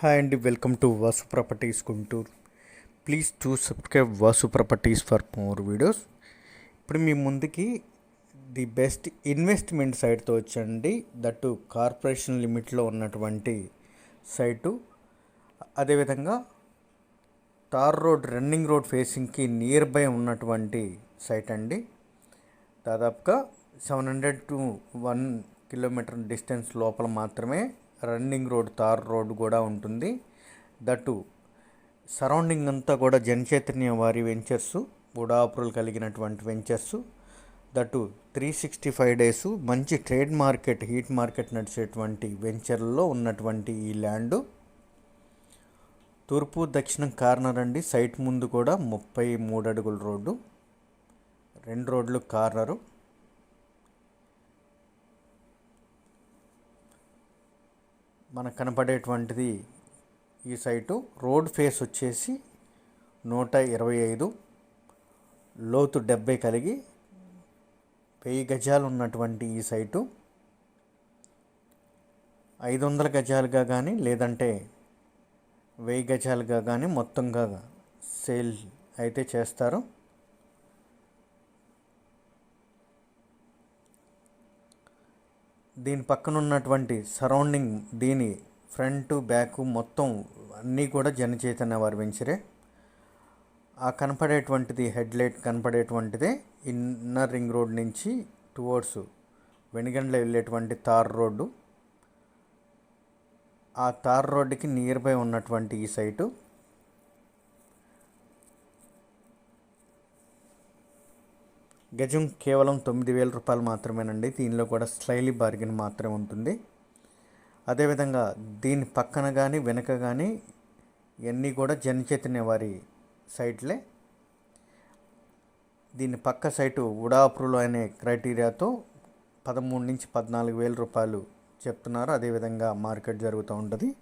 Hi అండి welcome to Vasu properties Guntur. Please to subscribe Vasu properties for more videos. ఇప్పుడు మీ ముందుకి the best investment సైట్తో వచ్చండి. That corporation లిమిట్లో ఉన్నటువంటి site. అదేవిధంగా తార్ రోడ్ రన్నింగ్ రోడ్ ఫేసింగ్కి నియర్ బై ఉన్నటువంటి సైట్ అండి. దాదాపుగా seven hundred to one kilometre distance లోపల మాత్రమే రన్నింగ్ రోడ్ తార్ రోడ్ కూడా ఉంటుంది. దట్టు సరౌండింగ్ అంతా కూడా జనచైతన్య వారి వెంచర్స్ ఉడాపురులు కలిగినటువంటి ventures. That three sixty five days మంచి ట్రేడ్ మార్కెట్ హీట్ మార్కెట్ నడిచేటువంటి వెంచర్లో ఉన్నటువంటి ఈ ల్యాండ్. తూర్పు దక్షిణం కార్నర్ అండి సైట్ ముందు కూడా ముప్పై మూడు అడుగుల రోడ్డు. రెండు రోడ్లు కార్నరు. మనకు కనపడేటువంటిది ఈ సైటు. రోడ్ ఫేస్ వచ్చేసి నూట ఇరవై ఐదు. లోతు డెబ్బై కలిగి వెయ్యి గజాలు ఉన్నటువంటి ఈ సైటు. ఐదు వందల గజాలుగా కానీ లేదంటే వెయ్యి గజాలుగా కానీ మొత్తంగా సేల్ అయితే చేస్తారు. దీని పక్కన ఉన్నటువంటి సరౌండింగ్ దీని ఫ్రంట్ బ్యాక్ మొత్తం అన్నీ కూడా జనచైతన్య వారి వెంచరే. ఆ కనపడేటువంటిది హెడ్లైట్ కనపడేటువంటిదే ఇన్నర్ రింగ్ రోడ్ నుంచి టువర్డ్స్ వెనుగండ్ల వెళ్ళేటువంటి తార్ రోడ్డు. ఆ తార్ రోడ్డుకి నియర్ బై ఉన్నటువంటి ఈ సైటు. గజం కేవలం తొమ్మిది వేల రూపాయలు మాత్రమేనండి. దీనిలో కూడా స్లైలీ బార్గెన్ మాత్రమే ఉంటుంది. అదేవిధంగా దీని పక్కన కానీ వెనక కానీ ఇవన్నీ కూడా జనచైతన్య వారి సైట్లే. దీని పక్క సైటు ఉడాప్రులు అనే క్రైటీరియాతో పదమూడు నుంచి పద్నాలుగు వేల రూపాయలు చెప్తున్నారు. అదేవిధంగా మార్కెట్ జరుగుతూ ఉంటుంది.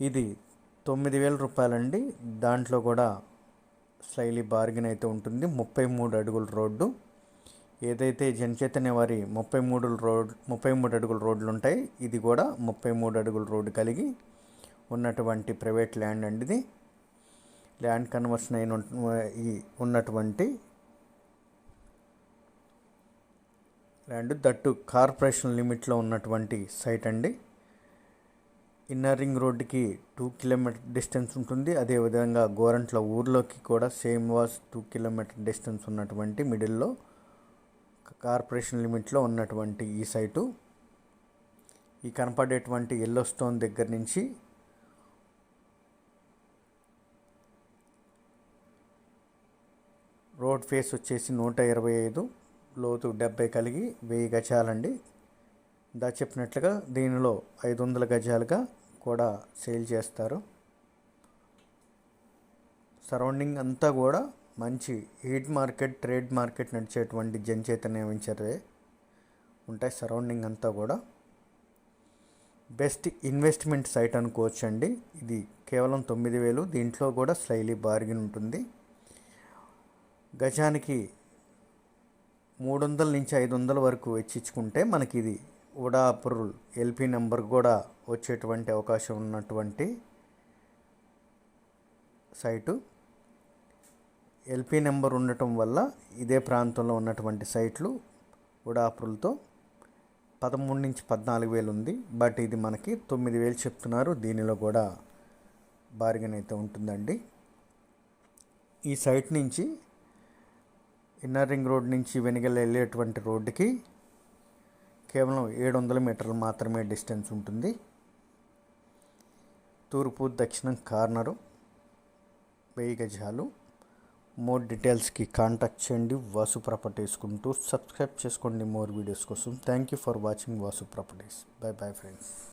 ఇది తొమ్మిది వేల రూపాయలండి. దాంట్లో కూడా స్లైలీ బార్గెన్ అయితే ఉంటుంది. ముప్పై మూడు అడుగుల రోడ్డు. ఏదైతే జనచైతన్య వారి ముప్పై మూడు రోడ్ ముప్పై మూడు అడుగుల రోడ్లు ఉంటాయి ఇది కూడా ముప్పై మూడు అడుగుల రోడ్డు కలిగి ఉన్నటువంటి ప్రైవేట్ ల్యాండ్ అండి ఇది ల్యాండ్ కన్వర్షన్ అయిన ఈ ఉన్నటువంటి ల్యాండ్ దట్టు కార్పొరేషన్ లిమిట్లో ఉన్నటువంటి సైట్ అండి. ఇన్నర్ రింగ్ రోడ్డుకి టూ కిలోమీటర్ డిస్టెన్స్ ఉంటుంది. అదేవిధంగా గోరంట్ల ఊర్లోకి కూడా same was two kilometre distance ఉన్నటువంటి మిడిల్లో కార్పొరేషన్ లిమిట్లో ఉన్నటువంటి ఈ సైటు. ఈ కనపడేటువంటి ఎల్లో స్టోన్ దగ్గర నుంచి రోడ్ ఫేస్ వచ్చేసి నూట ఇరవై ఐదు. లోతు డెబ్బై కలిగి వెయ్యి గజాలండి. దా చెప్పినట్లుగా దీనిలో ఐదు వందల గజాలుగా కూడా సేల్ చేస్తారు. సరౌండింగ్ అంతా కూడా మంచి హీట్ మార్కెట్ ట్రేడ్ మార్కెట్ నడిచేటువంటి జనచైతన్య వెంచరే ఉంటాయి సరౌండింగ్ అంతా కూడా. బెస్ట్ ఇన్వెస్ట్మెంట్ సైట్ అనుకోవచ్చు అండి. ఇది కేవలం తొమ్మిది వేలు దీంట్లో కూడా స్లైలీ బార్గిన్ ఉంటుంది. గజానికి మూడు వందల నుంచి ఐదు వందల వరకు వెచ్చించుకుంటే మనకి ఇది ఉడాపుర్ ఎల్పి నెంబర్ కూడా వచ్చేటువంటి అవకాశం ఉన్నటువంటి సైటు. ఎల్పి నెంబర్ ఉండటం వల్ల ఇదే ప్రాంతంలో ఉన్నటువంటి సైట్లు ఉడాపురులతో పదమూడు నుంచి పద్నాలుగు వేలు ఉంది. బట్ ఇది మనకి తొమ్మిది వేలు చెప్తున్నారు. దీనిలో కూడా బార్గెన్ అయితే ఉంటుందండి. ఈ సైట్ నుంచి ఇన్నర్ రింగ్ రోడ్ నుంచి వెనుగల వెళ్ళేటువంటి రోడ్డుకి కేవలం ఏడు వందల మీటర్లు మాత్రమే డిస్టెన్స్ ఉంటుంది. తూర్పు దక్షిణం కార్నరు వెయ్యి గజాలు. మోర్ డీటెయిల్స్కి కాంటాక్ట్ చేయండి. వాసు ప్రాపర్టీస్ కుంటూ సబ్స్క్రైబ్ చేసుకోండి మోర్ వీడియోస్ కోసం. Thank you for watching Vasu properties. Bye bye friends.